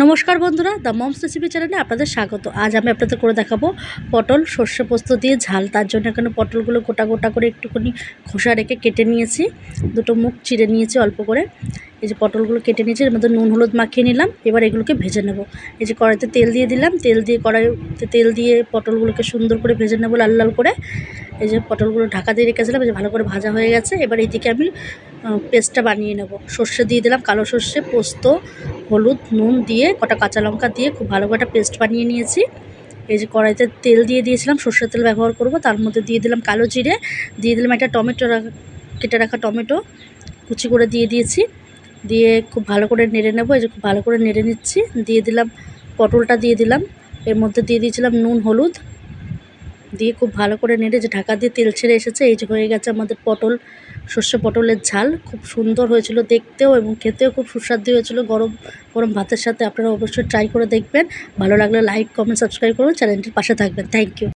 নমস্কার বন্ধুরা the moms recipe চ্যানেলে আপনাদের স্বাগত। আজ আমি আপনাদের করে দেখাবো পটল, সর্ষে পোস্ত দিয়ে ঝাল। তার জন্য এখানে পটলগুলো গোটা গোটা করে একটুখানি খোসা রেখে কেটে নিয়েছি। দুটো মুখ চিড়ে নিয়েছি অল্প করে। এই যে পটলগুলো কেটে নিয়েছি, এর মধ্যে নুন, হলুদ মাখিয়ে নিলাম। এবার এগুলোকে ভেজে নেব। এই যে কড়াইতে তেল দিয়ে দিলাম। তেল দিয়ে কড়াইতে তেল দিয়ে পটলগুলোকে সুন্দর করে ভেজে নেব লাল লাল করে। এই যে পটলগুলো ঢাকা দিয়ে রেখেছিলাম, এই যে ভালো করে ভাজা হয়ে গেছে। এবার এইদিকে আমি পেস্টটা বানিয়ে নেব। সর্ষে দিয়ে দিলাম কালো সর্ষে পোস্ত হলুদ, নুন দিয়ে, কটা কাঁচা লঙ্কা দিয়ে খুব ভালো করে একটা পেস্ট বানিয়ে নিয়েছি। এই যে কড়াইতে তেল দিয়ে দিয়েছিলাম, সর্ষের তেল ব্যবহার করব, তার মধ্যে দিয়ে দিলাম কালো জিরে, দিয়ে দিলাম একটা টমেটো কেটে রাখা টমেটো, কুচি করে দিয়ে দিয়েছি। দিয়ে খুব ভালো করে নেড়ে নেব, এই যে খুব ভালো করে নেড়ে নিচ্ছি। দিয়ে দিলাম পটলটা দিয়ে দিলাম, এর মধ্যে দিয়ে দিয়েছিলাম নুন, হলুদ দিয়ে খুব ভালো করে নেড়ে যে ঢাকা দিয়ে তেল ছেড়ে এসেছে, এই যে হয়ে গেছে আমাদের পটল, সর্ষে পটলের ঝাল। খুব সুন্দর হয়েছিল দেখতেও এবং খেতেও খুব সুস্বাদু হয়েছিল। গরম গরম ভাতের সাথে আপনারা অবশ্যই ট্রাই করে দেখবেন। ভালো লাগলে লাইক কমেন্ট সাবস্ক্রাইব করুন। চ্যানেলটির পাশে থাকবেন। Thank you